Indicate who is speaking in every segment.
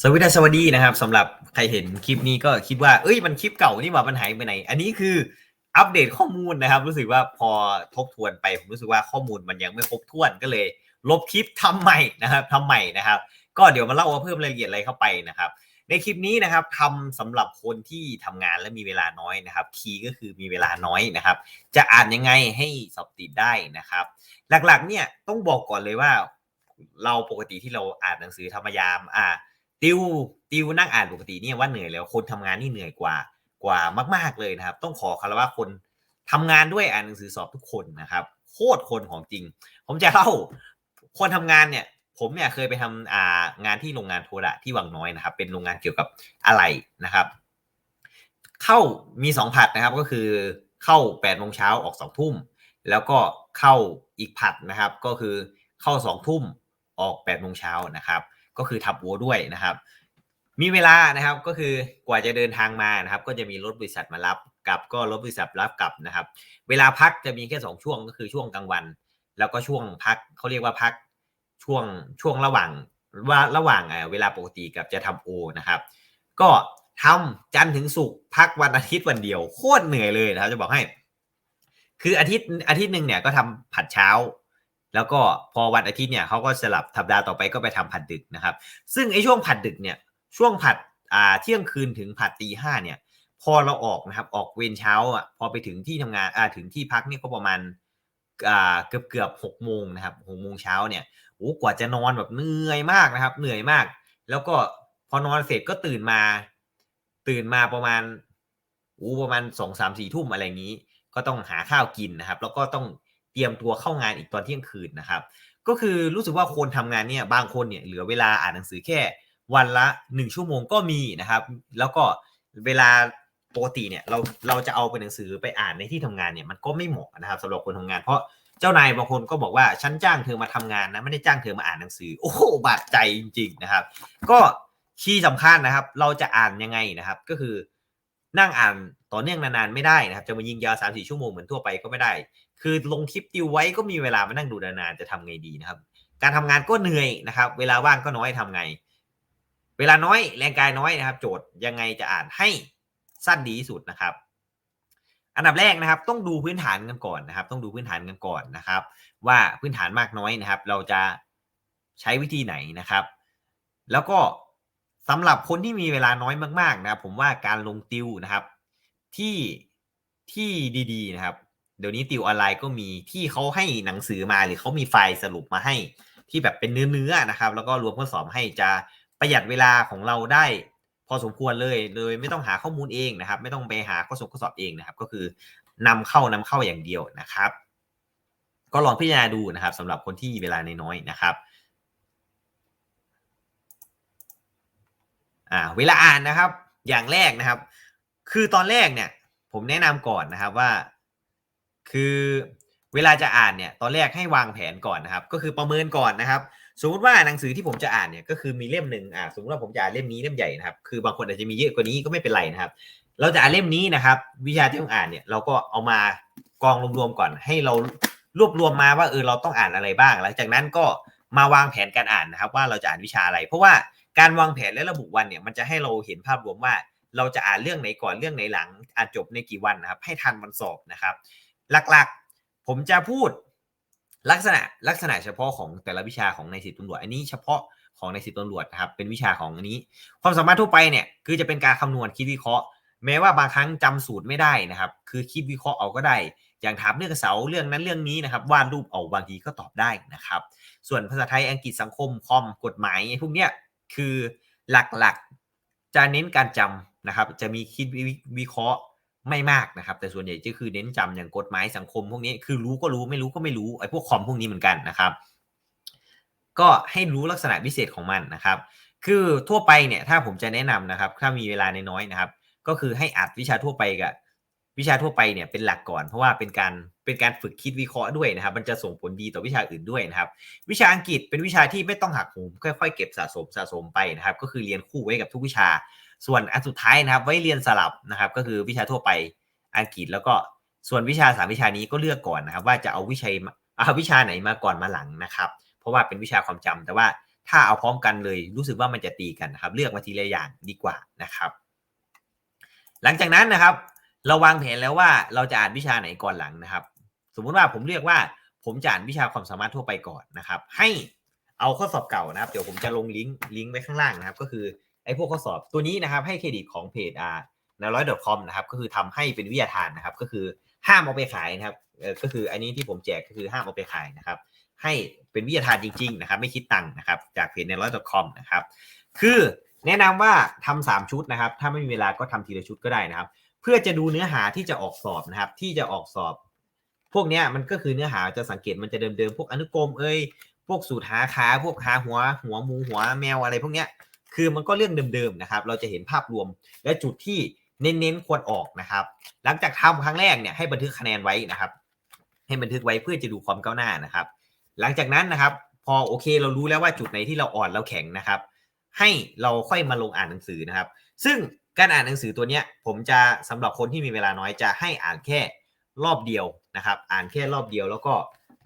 Speaker 1: สวัสดีสวัสดีนะครับสำหรับใครเห็นคลิปนี้ก็คิดว่าเอ้ยมันคลิปเก่านี่หว่ามันหายไปไหน อันนี้คืออัปเดตข้อมูลนะครับ รู้สึกว่าพอทบทวนไปผมรู้สึกว่าข้อมูลมันยังไม่ครบถ้วนก็เลย ลบคลิปทำใหม่นะครับทำใหม่นะครับ ก็เดี๋ยวมาเล่าว่าเพิ่มรายละเอียดอะไรเข้าไปนะครับ ในคลิปนี้นะครับทำสำหรับคนที่ทำงานและมีเวลาน้อยนะครับคีย์ก็คือมีเวลาน้อยนะครับ จะอ่านยังไงให้สอบติดได้นะครับ หลักๆเนี่ยต้องบอกก่อนเลยว่า เราปกติที่เราอ่านหนังสือธรรมยามอ่า ติวติวนั่งอ่านปกติเนี่ยว่าเหนื่อยแล้วคนทำงานนี่เหนื่อยกว่ากว่ามาก ๆเลยนะครับ ต้องขอคารวะคนทำงานด้วยอ่านหนังสือสอบทุกคนนะครับ โคตรคนของจริง ผมจะเล่าคนทำงานเนี่ย ผมเนี่ยเคยไปทำอ่างานที่โรงงานโทดะที่วังน้อยนะครับ เป็นโรงงานเกี่ยวกับอะไรนะครับ เข้ามีสองผัดนะครับก็คือเข้าแปดโมงเช้าออกสองทุ่มแล้วก็เข้าอีกผัดนะครับ ก็คือเข้าสองทุ่มออกแปดโมงเช้านะครับ ก็คือทับวัวด้วยนะครับ มีเวลานะครับก็คือกว่าจะเดินทางมานะครับ ก็จะมีรถบริษัทมารับกลับก็รถบริษัทรับกลับนะครับ เวลาพักจะมีแค่สองช่วงก็คือช่วงกลางวัน แล้วก็ช่วงพักเขาเรียกว่าพักช่วงช่วงระหว่างว่าระหว่างเวลาปกติกับจะทำโอนะครับ ก็ทำจันทร์ถึงศุกร์พักวันอาทิตย์วันเดียว โคตรเหนื่อยเลยนะครับจะบอกให้ คืออาทิตย์อาทิตย์หนึ่งเนี่ยก็ทำผัดเช้า แล้วก็พอวันอาทิตย์เนี่ยเขาก็สลับทับดาต่อไปก็ไปทำผัดดึกนะครับ ซึ่งไอ้ช่วงผัดดึกเนี่ยช่วงผัดอ่าเที่ยงคืนถึงผัดตีห้าเนี่ย พอเราออกนะครับออกเวรเช้าอะพอไปถึงที่ทำงานอ่าถึงที่พักเนี่ยก็ประมาณอ่าเกือบเกือบหกโมงนะครับหกโมงเช้าเนี่ยโอ้กว่าจะนอนแบบเหนื่อยมากนะครับ เหนื่อยมาก แล้วก็พอนอนเสร็จก็ตื่นมา ตื่นมาประมาณอู้ประมาณสองสามสี่ทุ่มอะไรอย่างนี้ ก็ต้องหาข้าวกินนะครับ แล้วก็ต้อง รียมตัวเข้างานอีกตอนเที่ยงคืนนะครับ ก็คือรู้สึกว่าคนทำงานเนี่ยบางคนเนี่ยเหลือเวลาอ่านหนังสือแค่วันละหนึ่งชั่วโมงก็มีนะครับ แล้วก็เวลาปกติเนี่ยเราเราจะเอาเป็นหนังสือไปอ่านในที่ทำงานเนี่ยมันก็ไม่เหมาะนะครับสำหรับคนทำงาน เพราะเจ้านายบางคนก็บอกว่าฉันจ้างเธอมาทำงานนะไม่ได้จ้างเธอมาอ่านหนังสือ โอ้โหบาดใจจริง ๆนะครับ ก็คีย์สำคัญนะครับ เราจะอ่านยังไงนะครับ ก็คือนั่งอ่านต่อเนื่องนานๆไม่ได้นะครับ จะมายิงยาวสามสี่ชั่วโมงเหมือนทั่วไปก็ไม่ได้ คือลงคลิปติวไว้ก็มีเวลามานั่งดูนานๆจะทำไงดีนะครับ การทำงานก็เหนื่อยนะครับ เวลาว่างก็น้อยทำไง เวลาน้อยแรงกายน้อยนะครับ โจทย์ยังไงจะอ่านให้สั้นดีที่สุดนะครับ อันดับแรกนะครับ ต้องดูพื้นฐานกันก่อนนะครับ ต้องดูพื้นฐานกันก่อนนะครับ ว่าพื้นฐานมากน้อยนะครับ เราจะใช้วิธีไหนนะครับ แล้วก็สำหรับคนที่มีเวลาน้อยมากๆนะครับ ผมว่าการลงติวนะครับ ที่ที่ดีๆนะครับ เดี๋ยวนี้ติวออนไลน์ก็มีที่เขาให้หนังสือมาหรือเขามีไฟล์สรุปมาให้ ที่แบบเป็นเนื้อๆนะครับ แล้วก็รวมข้อสอบให้จะประหยัดเวลาของเราได้ พอสมควรเลยเลยไม่ต้องหาข้อมูลเองนะครับ ไม่ต้องไปหาข้อสอบข้อสอบเองนะครับ ก็คือนำเข้านำเข้าอย่างเดียวนะครับ ก็ลองพิจารณาดูนะครับสำหรับคนที่เวลาน้อยๆนะครับอ่าเวลาอ่านนะครับ อย่างแรกนะครับ คือตอนแรกเนี่ย ผมแนะนำก่อนนะครับว่า คือเวลาจะอ่านเนี่ยตอนแรกให้วางแผนก่อนนะครับ ก็คือประเมินก่อนนะครับ สมมติว่าหนังสือที่ผมจะอ่านเนี่ยก็คือมีเล่มหนึ่งอ่าสมมติว่าผมจะอ่านเล่มนี้เล่มใหญ่นะครับคือบางคนอาจจะมีเยอะกว่านี้ก็ไม่เป็นไรนะครับ เราจะอ่านเล่มนี้นะครับ วิชาที่ต้องอ่านเนี่ยเราก็เอามากองรวมๆก่อน ให้เรารวบรวมมาว่าเออเราต้องอ่านอะไรบ้าง หลังจากนั้นก็มาวางแผนการอ่านนะครับ ว่าเราจะอ่านวิชาอะไร เพราะว่าการวางแผนและระบุวันเนี่ยมันจะให้เราเห็นภาพรวมว่า เราจะอ่านเรื่องไหนก่อนเรื่องไหนหลังอ่านจบในกี่วันนะครับ ให้ทันวันสอบนะครับ หลักๆ ผมจะพูดลักษณะลักษณะเฉพาะของแต่ละวิชาของในสิบตำรวจ อันนี้เฉพาะของในสิบตำรวจนะครับเป็นวิชาของอันนี้ ความสามารถทั่วไปเนี่ยคือจะเป็นการคำนวณคิดวิเคราะห์ แม้ว่าบางครั้งจำสูตรไม่ได้นะครับ คือคิดวิเคราะห์เอาก็ได้ อย่างถามเรื่องเสาเรื่องนั้นเรื่องนี้นะครับวาดรูปเอาบางทีก็ตอบได้นะครับ ส่วนภาษาไทยอังกฤษสังคมคอมกฎหมายพวกเนี้ยคือหลักๆจะเน้นการจำนะครับ จะมีคิดวิเคราะห์ ไม่มากนะครับ แต่ส่วนใหญ่จะคือเน้นจำอย่างกฎหมายสังคมพวกนี้คือรู้ก็รู้ไม่รู้ก็ไม่รู้ไอ้พวกคอมพวกนี้เหมือนกันนะครับ ก็ให้รู้ลักษณะพิเศษของมันนะครับ คือทั่วไปเนี่ยถ้าผมจะแนะนำนะครับ ถ้ามีเวลาน้อยๆนะครับ ก็คือให้อัดวิชาทั่วไปกับวิชาทั่วไปเนี่ยเป็นหลักก่อนเพราะว่าเป็นการเป็นการฝึกคิดวิเคราะห์ด้วยนะครับ มันจะส่งผลดีต่อวิชาอื่นด้วยนะครับ วิชาอังกฤษเป็นวิชาที่ไม่ต้องหักโหมค่อยๆ เก็บสะสมสะสมไปนะครับ ก็คือเรียนคู่ไว้กับทุกวิชา ส่วนอันสุดท้ายนะครับ ไว้เรียนสลับนะครับ ก็คือวิชาทั่วไปอังกฤษแล้วก็ส่วนวิชาสามวิชานี้ก็เลือกก่อนนะครับ ว่าจะเอาวิชาเอาวิชาไหนมาก่อนมาหลังนะครับ เพราะว่าเป็นวิชาความจำแต่ว่าถ้าเอาพร้อมกันเลยรู้สึกว่ามันจะตีกันนะครับ เลือกมาทีละอย่างดีกว่านะครับ หลังจากนั้นนะครับ เราวางแผนแล้วว่าเราจะอ่านวิชาไหนก่อนหลังนะครับ สมมุติว่าผมเรียกว่าผมจะอ่านวิชาความสามารถทั่วไปก่อนนะครับ ให้เอาข้อสอบเก่านะครับ เดี๋ยวผมจะลงลิงก์ลิงก์ไว้ข้างล่างนะครับ ก็คือ ไอ้พวกข้อสอบตัวนี้นะครับให้เครดิตของเพจอ่านาร้อย .com นะครับก็คือทำให้เป็นวิทยาทานนะครับ ก็คือห้ามเอาไปขายนะครับก็คืออันนี้ที่ผมแจกก็คือห้ามเอาไปขายนะครับ ให้เป็นวิทยาทานจริง ๆ นะครับ ไม่คิดตังค์นะครับจากเพจในร้อย .com นะครับคือแนะนำว่าทำสามชุดนะครับ ถ้าไม่มีเวลาก็ทำทีละชุดก็ได้นะครับ เพื่อจะดูเนื้อหาที่จะออกสอบนะครับ ที่จะออกสอบ พวกเนี้ยมันก็คือเนื้อหาจะสังเกตมันจะเดิมๆพวกอนุกรมเอ้ยพวกสูตรหาขาพวกหาหัวหัวหมูหัวแมวอะไรพวกเนี้ย คือมันก็เรื่องเดิมๆนะครับ เราจะเห็นภาพรวมและจุดที่เน้นๆควรออกนะครับ หลังจากทำครั้งแรกเนี่ยให้บันทึกคะแนนไว้นะครับ ให้บันทึกไว้เพื่อจะดูความก้าวหน้านะครับ หลังจากนั้นนะครับ พอโอเคเรารู้แล้วว่าจุดไหนที่เราอ่อนเราแข็งนะครับ ให้เราค่อยมาลงอ่านหนังสือนะครับ ซึ่งการอ่านหนังสือตัวเนี้ยผมจะสำหรับคนที่มีเวลาน้อยจะให้อ่านแค่รอบเดียวนะครับ อ่านแค่รอบเดียวแล้วก็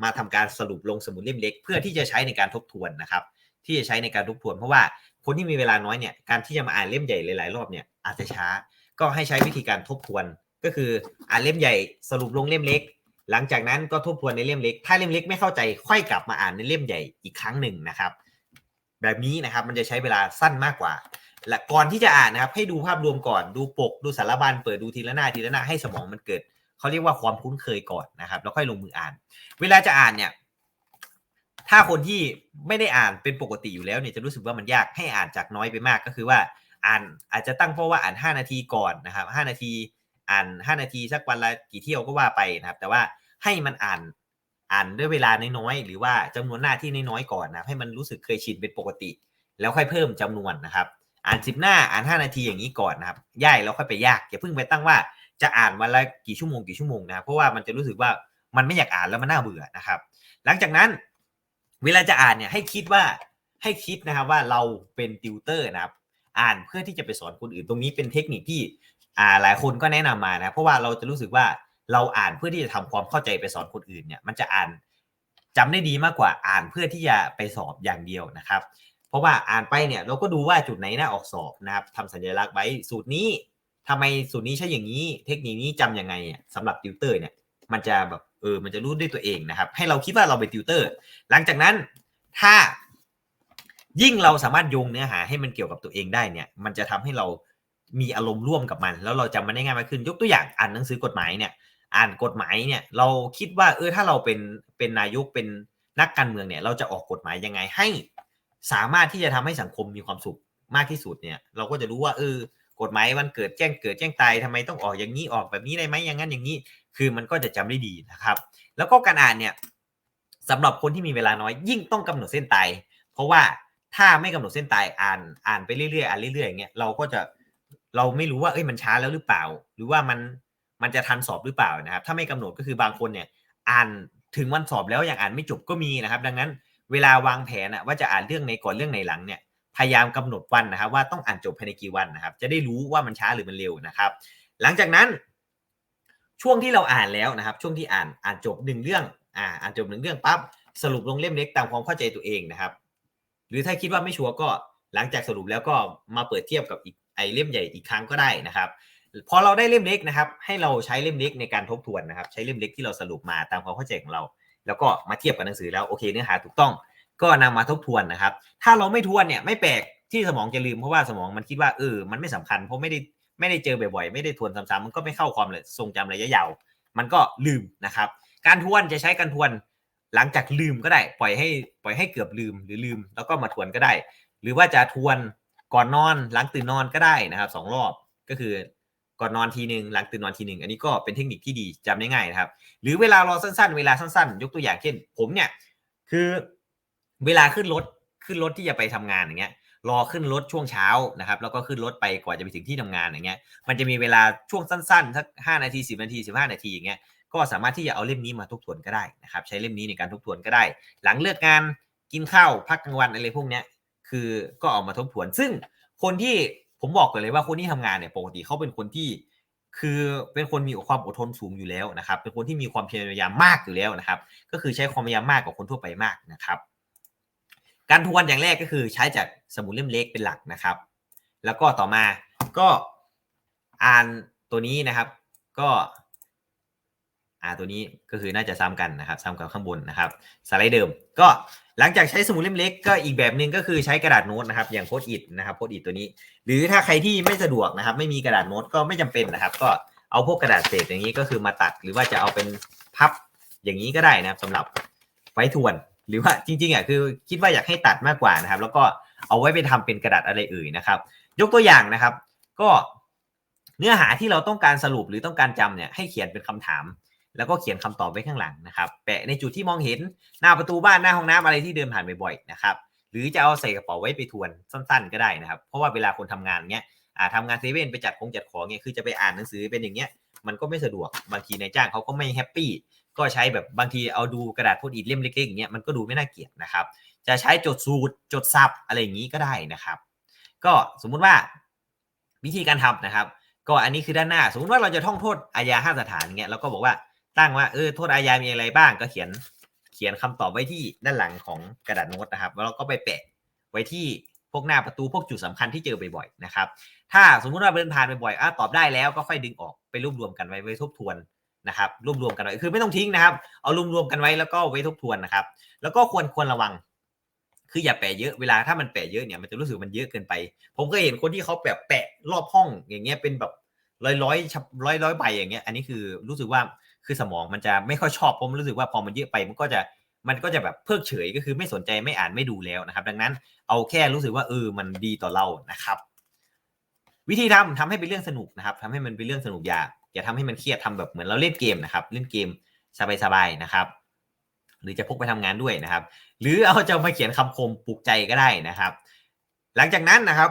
Speaker 1: มาทำการสรุปลงสมุดเล่มเล็ก เพื่อที่จะใช้ในการทบทวนนะครับ ที่จะใช้ในการทบทวนเพราะว่า คนที่มีเวลาน้อยเนี่ยการที่จะมาอ่านเล่มใหญ่หลายๆรอบเนี่ยอาจจะช้า ก็ให้ใช้วิธีการทบทวน ก็คืออ่านเล่มใหญ่สรุปลงเล่มเล็ก หลังจากนั้นก็ทบทวนในเล่มเล็ก ถ้าเล่มเล็กไม่เข้าใจค่อยกลับมาอ่านในเล่มใหญ่อีกครั้งหนึ่งนะครับ แบบนี้นะครับมันจะใช้เวลาสั้นมากกว่า และก่อนที่จะอ่านนะครับ ให้ดูภาพรวมก่อนดูปก ดูสารบัญเปิดดูทีละหน้าทีละหน้าให้สมองมันเกิดเขาเรียกว่าความคุ้นเคยก่อนนะครับแล้วค่อยลงมืออ่าน เวลาจะอ่านเนี่ย ถ้าคนที่ไม่ได้อ่านเป็นปกติอยู่แล้วเนี่ยจะรู้สึกว่ามันยากให้อ่านจากน้อยไปมากก็คือว่าอ่านอาจจะตั้งเพราะว่าอ่าน 5 นาทีก่อนนะครับ 5 นาทีอ่าน 5 นาทีสักวันละกี่เที่ยวก็ว่าไปนะครับ แต่ว่าให้มันอ่านอ่านด้วยเวลาน้อยๆหรือว่าจำนวนหน้าที่น้อยๆก่อนนะให้มันรู้สึกเคยชินเป็นปกติ แล้วค่อยเพิ่มจำนวนนะครับ อ่าน 10 หน้าอ่าน 5 นาทีอย่างนี้ก่อนนะครับย่ายแล้วค่อยไปยากอย่าเพิ่งไปตั้งว่าจะอ่านวันละกี่ชั่วโมงกี่ชั่วโมงนะครับเพราะว่ามันจะรู้สึกว่ามันไม่อยากอ่านแล้วมันน่าเบื่อนะครับ หลังจากนั้น เวลาจะอ่านเนี่ยให้คิดว่าให้คิดนะครับว่าเราเป็นติวเตอร์นะครับ อ่านเพื่อที่จะไปสอนคนอื่นตรงนี้เป็นเทคนิคที่อ่าหลายคนก็แนะนำมานะ เพราะว่าเราจะรู้สึกว่าเราอ่านเพื่อที่จะทำความเข้าใจไปสอนคนอื่นเนี่ย มันจะอ่านจำได้ดีมากกว่าอ่านเพื่อที่จะไปสอบอย่างเดียวนะครับ เพราะว่าอ่านไปเนี่ยเราก็ดูว่าจุดไหนน่าออกสอบนะครับทำสัญลักษณ์ไว้สูตรนี้ทำไมสูตรนี้ใช้อย่างนี้ เทคนิคนี้จำยังไงอะสำหรับติวเตอร์เนี่ย มันจะแบบ เออมันจะรู้ด้วยตัวเองนะครับ ให้เราคิดว่าเราเป็นติวเตอร์ หลังจากนั้นถ้ายิ่งเราสามารถโยงเนื้อหาให้มันเกี่ยวกับตัวเองได้เนี่ย มันจะทำให้เรามีอารมณ์ร่วมกับมัน แล้วเราจำมันได้ง่ายมากขึ้น ยกตัวอย่างอ่านหนังสือกฎหมายเนี่ยอ่านกฎหมายเนี่ยเราคิดว่าเออถ้าเราเป็นเป็นนายกเป็นนักการเมืองเนี่ย เราจะออกกฎหมายยังไงให้ สามารถที่จะทำให้สังคมมีความสุขมากที่สุดเนี่ย เราก็จะรู้ว่าเออกฎหมายวันเกิดแจ้งเกิดแจ้งตายทำไมต้องออกอย่างนี้ออกแบบนี้ได้ไหมอย่างนั้นอย่างนี้ คือมันก็จะจำได้ดีนะครับ แล้วก็การอ่านเนี่ยสำหรับคนที่มีเวลาน้อยยิ่งต้องกำหนดเส้นตายเพราะว่าถ้าไม่กำหนดเส้นตายอ่านอ่านไปเรื่อยๆอ่านเรื่อยๆอย่างเงี้ยเราก็จะเราไม่รู้ว่าเอ้ยมันช้าแล้วหรือเปล่า หรือว่ามันมันจะทันสอบหรือเปล่านะครับ ถ้าไม่กำหนดก็คือบางคนเนี่ยอ่านถึงวันสอบแล้วยังอ่านไม่จบก็มีนะครับ ดังนั้นเวลาวางแผนว่าจะอ่านเรื่องในก่อนเรื่องในหลังเนี่ยพยายามกำหนดวันนะครับ ว่าต้องอ่านจบภายในกี่วันนะครับ จะได้รู้ว่ามันช้าหรือมันเร็วนะครับ หลังจากนั้น ช่วงที่เราอ่านแล้วนะครับ ช่วงที่อ่านอ่านจบหนึ่งเรื่องอ่าอ่านจบหนึ่งเรื่องปั๊บสรุปลงเล่มเล็กตามความเข้าใจตัวเองนะครับ หรือถ้าคิดว่าไม่ชัวร์ก็หลังจากสรุปแล้วก็มาเปิดเทียบกับอีกไอเล่มใหญ่อีกครั้งก็ได้นะครับพอเราได้เล่มเล็กนะครับ ให้เราใช้เล่มเล็กในการทบทวนนะครับ ใช้เล่มเล็กที่เราสรุปมาตามความเข้าใจของเรา แล้วก็มาเทียบกับหนังสือแล้วโอเคเนื้อหาถูกต้อง ก็นำมาทบทวนนะครับ ถ้าเราไม่ทวนเนี่ยไม่แปลกที่สมองจะลืมเพราะว่าสมองมันคิดว่าเออมันไม่สำคัญ เพราะไม่ได้ ไม่ได้เจอบ่อยๆ ไม่ได้ทวนซ้ำๆมันก็ไม่เข้าความเลยทรงจำระยะยาว มันก็ลืมนะครับ การทวนจะใช้การทวนหลังจากลืมก็ได้ ปล่อยให้ปล่อยให้เกือบลืมหรือลืม แล้วก็มาทวนก็ได้ หรือว่าจะทวนก่อนนอนหลังตื่นนอนก็ได้นะครับสองรอบก็คือก่อนนอนทีหนึ่งหลังตื่นนอนทีหนึ่งอันนี้ก็เป็นเทคนิคที่ดีจำได้ง่ายนะครับ หรือเวลารอสั้นๆ เวลาสั้นๆ ยกตัวอย่างเช่น ผมเนี่ยคือเวลาขึ้นรถขึ้นรถที่จะไปทำงานอย่างเงี้ย รอขึ้นรถช่วงเช้านะครับ แล้วก็ขึ้นรถไปกว่าจะไปถึงที่ทำงานอย่างเงี้ย มันจะมีเวลาช่วงสั้นๆสักห้านาทีสิบนาทีสิบห้านาทีอย่างเงี้ยก็สามารถที่จะเอาเล่มนี้มาทบทวนก็ได้นะครับ ใช้เล่มนี้ในการทบทวนก็ได้ หลังเลิกงานกินข้าวพักกลางวันอะไรพวกเนี้ยคือก็เอามาทบทวน ซึ่งคนที่ผมบอกก่อนเลยว่าคนที่ทำงานเนี่ยปกติเขาเป็นคนที่คือเป็นคนมีความอดทนสูงอยู่แล้วนะครับ เป็นคนที่มีความพยายามมากอยู่แล้วนะครับ ก็คือใช้ความพยายามมากกว่าคนทั่วไปมากนะครับ การทวนอย่างแรกก็คือใช้จากสมุดเล่มเล็กเป็นหลักนะครับ แล้วก็ต่อมาก็อ่านตัวนี้นะครับ ก็อ่าตัวนี้ก็คือน่าจะซ้ำกันนะครับซ้ำกับข้างบนนะครับสไลด์เดิม ก็หลังจากใช้สมุดเล่มเล็กก็อีกแบบหนึ่งก็คือใช้กระดาษโน้ตนะครับ อย่างโพสอิดนะครับโพสอิดตัวนี้ หรือถ้าใครที่ไม่สะดวกนะครับ ไม่มีกระดาษโน้ตก็ไม่จำเป็นนะครับ ก็เอาพวกกระดาษเศษอย่างนี้ก็คือมาตัด หรือว่าจะเอาเป็นพับอย่างนี้ก็ได้นะครับสำหรับไว้ทวน หรือว่าจริงๆอะคือคิดว่าอยากให้ตัดมากกว่านะครับ แล้วก็เอาไว้ไปทำเป็นกระดาษอะไรเอ่ยนะครับ ยกตัวอย่างนะครับ ก็เนื้อหาที่เราต้องการสรุปหรือต้องการจำเนี่ยให้เขียนเป็นคำถาม แล้วก็เขียนคำตอบไว้ข้างหลังนะครับแปะในจุดที่มองเห็นหน้าประตูบ้านหน้าห้องน้ำอะไรที่เดินผ่านบ่อยๆนะครับหรือจะเอาใส่กระเป๋าไว้ไปทวนสั้น ๆ ก็ได้นะครับ เพราะว่าเวลาคนทำงานเนี้ยอ่าทำงานเซเว่นไปจัดของจัดของเนี้ยคือจะไปอ่านหนังสือเป็นอย่างเงี้ยมันก็ไม่สะดวกบางทีนายจ้างเขาก็ไม่แฮปปี้ ก็ใช้แบบบางทีเอาดูกระดาษโพสต์อิทเล่มเล็กๆอย่างเงี้ยมันก็ดูไม่น่าเกลียดนะครับ จะใช้จดสูตรจดซับอะไรอย่างนี้ก็ได้นะครับ ก็สมมุติว่าวิธีการทำนะครับ ก็อันนี้คือด้านหน้า สมมติว่าเราจะท่องโทษอาญาห้าสถานเงี้ยเราก็บอกว่าตั้งว่าเออโทษอาญามีอะไรบ้างก็เขียนเขียนคำตอบไว้ที่ด้านหลังของกระดาษโน้ตนะครับแล้วเราก็ไปแปะไว้ที่พวกหน้าประตูพวกจุดสำคัญที่เจอบ่อยๆนะครับ ถ้าสมมุติว่าเดินผ่านบ่อยๆอะตอบได้แล้วก็ค่อยดึงออกไปรวบรวมกันไว้ไว้ทบทวน นะครับรวบรวมกันไว้คือไม่ต้องทิ้งนะครับเอารวมรวมกันไว้แล้วก็ไว้ทบทวนนะครับ แล้วก็ควรควรระวัง คืออย่าแปะเยอะเวลาถ้ามันแปะเยอะเนี่ยมันจะรู้สึกมันเยอะเกินไป ผมก็เห็นคนที่เขาแปะแปะรอบห้องอย่างเงี้ยเป็นแบบร้อยร้อยร้อยร้อยใบอย่างเงี้ยอันนี้คือรู้สึกว่าคือสมองมันจะไม่ค่อยชอบผมรู้สึกว่าพอมันเยอะไปมันก็จะมันก็จะแบบเพิกเฉยก็คือไม่สนใจไม่อ่านไม่ดูแล้วนะครับ ดังนั้นเอาแค่รู้สึกว่าเออมันดีต่อเรานะครับ วิธีทำทำให้เป็นเรื่องสนุกนะครับทำให้มันเป็นเรื่องสนุกอย่า อย่าทำให้มันเครียดทำแบบเหมือนเราเล่นเกมนะครับเล่นเกมสบายๆนะครับ หรือจะพกไปทำงานด้วยนะครับ หรือเอาจะมาเขียนคำคมปลุกใจก็ได้นะครับ หลังจากนั้นนะครับ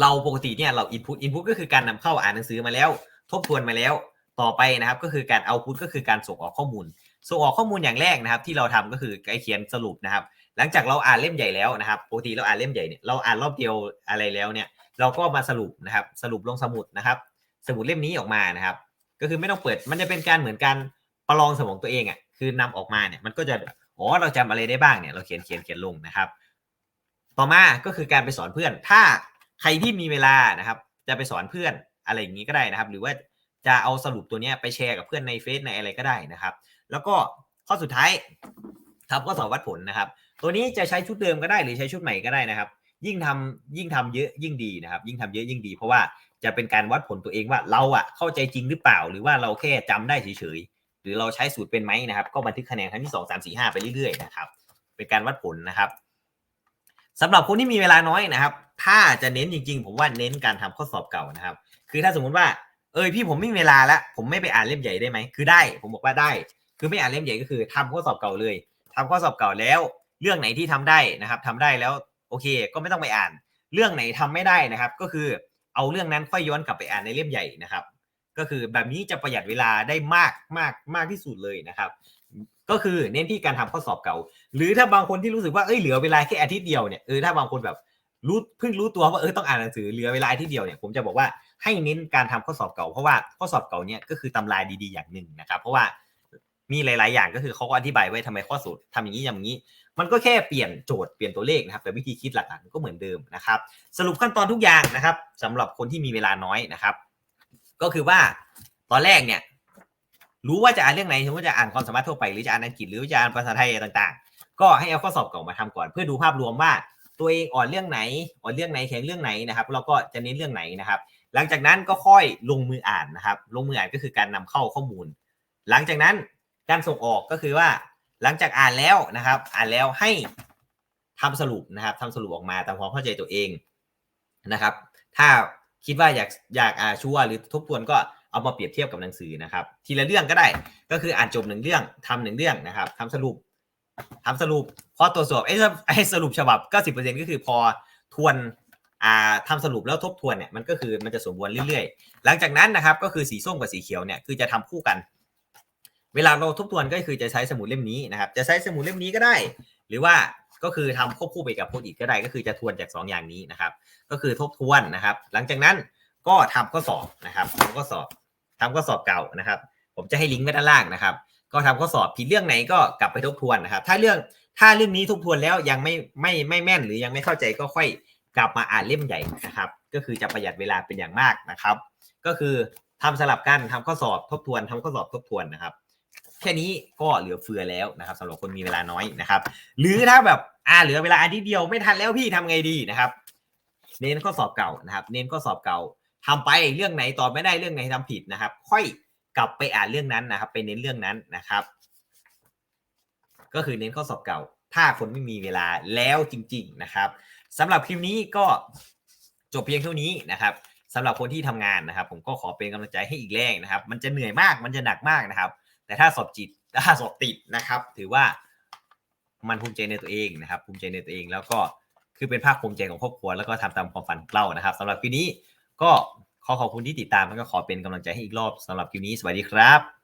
Speaker 1: เราปกติเนี่ยเรา input input ก็คือการนำเข้าอ่านหนังสือมาแล้ว ทบทวนมาแล้วต่อไปนะครับก็คือการ output ก็คือการส่งออกข้อมูลส่งออกข้อมูลอย่างแรกนะครับ ที่เราทำก็คือการเขียนสรุปนะครับ หลังจากเราอ่านเล่มใหญ่แล้วนะครับปกติเราอ่านเล่มใหญ่เนี่ยเราอ่านรอบเดียวอะไรแล้วเนี่ย เราก็มาสรุปนะครับ สรุปลงสมุดนะครับ สมุดเล่มนี้ออกมานะครับ ก็คือไม่ต้องเปิดมันจะเป็นการเหมือนการประลองสมองตัวเองอะคือนำออกมาเนี่ยมันก็จะอ๋อเราจำอะไรได้บ้างเนี่ยเราเขียนเขียนเขียนลงนะครับ ต่อมาก็คือการไปสอนเพื่อน ถ้าใครที่มีเวลานะครับ จะไปสอนเพื่อนอะไรอย่างนี้ก็ได้นะครับ หรือว่าจะเอาสรุปตัวเนี้ยไปแชร์กับเพื่อนในเฟซในอะไรก็ได้นะครับ แล้วก็ข้อสุดท้ายทำข้อสอบวัดผลนะครับ ตัวนี้จะใช้ชุดเดิมก็ได้หรือใช้ชุดใหม่ก็ได้นะครับ ยิ่งทำยิ่งทำเยอะยิ่งดีนะครับ ยิ่งทำเยอะยิ่งดี เพราะว่า จะเป็นการวัดผลตัวเองว่าเราอะเข้าใจจริงหรือเปล่า หรือว่าเราแค่จำได้เฉยๆหรือเราใช้สูตรเป็นไหมนะครับ ก็บันทึกคะแนนครั้งที่สองสามสี่ห้าไปเรื่อยๆนะครับเป็นการวัดผลนะครับสำหรับคนที่มีเวลาน้อยนะครับ ถ้าจะเน้นจริง ๆ ผมว่าเน้นการทำข้อสอบเก่านะครับ คือถ้าสมมุติว่าเออพี่ผมไม่มีเวลาแล้วผมไม่ไปอ่านเล่มใหญ่ได้ไหมคือได้ ผมบอกว่าได้ คือไม่อ่านเล่มใหญ่ก็คือทำข้อสอบเก่าเลยทำข้อสอบเก่าแล้ว เรื่องไหนที่ทำได้นะครับทำได้แล้วโอเค ก็ไม่ต้องไปอ่าน เรื่องไหนทำไม่ได้นะครับ ก็คือ เอาเรื่องนั้นค่อยย้อนกลับไปอ่านในเล่มใหญ่นะครับ ก็คือแบบนี้จะประหยัดเวลาได้มากมากมากที่สุดเลยนะครับ ก็คือเน้นที่การทำข้อสอบเก่า หรือถ้าบางคนที่รู้สึกว่าเอ้ยเหลือเวลาแค่อาทิตย์เดียวเนี่ยเออถ้าบางคนแบบรู้เพิ่งรู้ตัวว่าเออต้องอ่านหนังสือเหลือเวลาอาทิตย์เดียวเนี่ยผมจะบอกว่าให้เน้นการทำข้อสอบเก่าเพราะว่าข้อสอบเก่าเนี่ยก็คือตำรายดีๆอย่างหนึ่งนะครับ เพราะว่า มีหลาย ๆ อย่างก็คือเขาก็อธิบายไว้ทำไมข้อสูตรทำอย่างนี้อย่างนี้ มันก็แค่เปลี่ยนโจทย์เปลี่ยนตัวเลขนะครับแต่วิธีคิดหลักๆก็เหมือนเดิมนะครับ สรุปขั้นตอนทุกอย่างนะครับสำหรับคนที่มีเวลาน้อยนะครับ ก็คือว่าตอนแรกเนี่ยรู้ว่าจะอ่านเรื่องไหนสมมติว่าจะอ่านความสามารถทั่วไปหรือจะอ่านอังกฤษหรือจะอ่านภาษาไทยต่าง ๆ ก็ให้เอาข้อสอบเก่ามาทำก่อน เพื่อดูภาพรวมว่าตัวเองอ่อนเรื่องไหนอ่อนเรื่องไหนแข็งเรื่องไหนนะครับเราก็จะเน้นเรื่องไหนนะครับ หลังจากนั้นก็ค่อยลงมืออ่านนะครับ ลงมืออ่านก็คือการนำเข้าข้อมูล หลังจากนั้น การส่งออกก็คือว่าหลังจากอ่านแล้วนะครับ อ่านแล้วให้ทำสรุปนะครับทำสรุปออกมาตามความเข้าใจตัวเองนะครับ ถ้าคิดว่าอยากอยากอ่าชัวร์หรือทบทวนก็เอามาเปรียบเทียบกับหนังสือนะครับ ทีละเรื่องก็ได้ก็คืออ่านจบหนึ่งเรื่องทำหนึ่งเรื่องนะครับทำสรุปทำสรุป พอตรวจสอบไอ้ไอ้สรุปฉบับก็สิบเปอร์เซ็นก็คือพอทวนอ่าทำสรุปแล้วทบทวนเนี่ยมันก็คือมันจะสมบูรณ์เรื่อยๆ หลังจากนั้นนะครับก็คือสีส้มกับสีเขียวเนี่ยคือจะทำคู่กัน เวลาเราทบทวนก็คือจะใช้สมุดเล่มนี้นะครับ จะใช้สมุดเล่มนี้ก็ได้ หรือว่าก็คือทำควบคู่ไปกับโพสต์อีกก็ได้ก็คือจะทวนจาก 2 อย่างนี้นะครับ ก็คือทบทวนนะครับ หลังจากนั้นก็ทำข้อสอบนะครับทำข้อสอบทำข้อสอบเก่านะครับ ผมจะให้ลิงก์ไว้ด้านล่างนะครับ ก็ทำข้อสอบผิดเรื่องไหนก็กลับไปทบทวนนะครับ ถ้าเรื่องถ้าเรื่องนี้ทบทวนแล้วยังไม่ไม่ไม่แม่นหรือยังไม่เข้าใจก็ค่อยกลับมาอ่านเล่มใหญ่นะครับ ก็คือจะประหยัดเวลาเป็นอย่างมากนะครับ ก็คือทำสลับกันทำข้อสอบทบทวนทำข้อสอบทบทวนนะครับ แค่นี้ก็เหลือเฟือแล้วนะครับสำหรับคนมีเวลาน้อยนะครับ หรือถ้าแบบอ่าเหลือเวลาอันที่เดียวไม่ทันแล้วพี่ทำไงดีนะครับ เน้นข้อสอบเก่านะครับ เน้นข้อสอบเก่าทำไปเรื่องไหนตอบไม่ได้เรื่องไหนทำผิดนะครับ ค่อยกลับไปอ่านเรื่องนั้นนะครับ ไปเน้นเรื่องนั้นนะครับ ก็คือเน้นข้อสอบเก่า ถ้าคนไม่มีเวลาแล้วจริง ๆนะครับสำหรับคลิปนี้ก็จบเพียงเท่านี้นะครับสำหรับคนที่ทำงานนะครับ ผมก็ขอเป็นกำลังใจให้อีกแรงนะครับ มันจะเหนื่อยมากมันจะหนักมากนะครับ แต่ถ้าสอบจิตถ้าสอบติดนะครับ ถือว่ามันภูมิใจในตัวเองนะครับ ภูมิใจในตัวเองแล้วก็คือเป็นภาคภูมิใจของครอบครัวแล้วก็ทำตามความฝันของเรานะครับสำหรับคลิปนี้ก็ขอขอบคุณที่ติดตามแล้วก็ขอเป็นกำลังใจให้อีกรอบสำหรับคลิปนี้สวัสดีครับ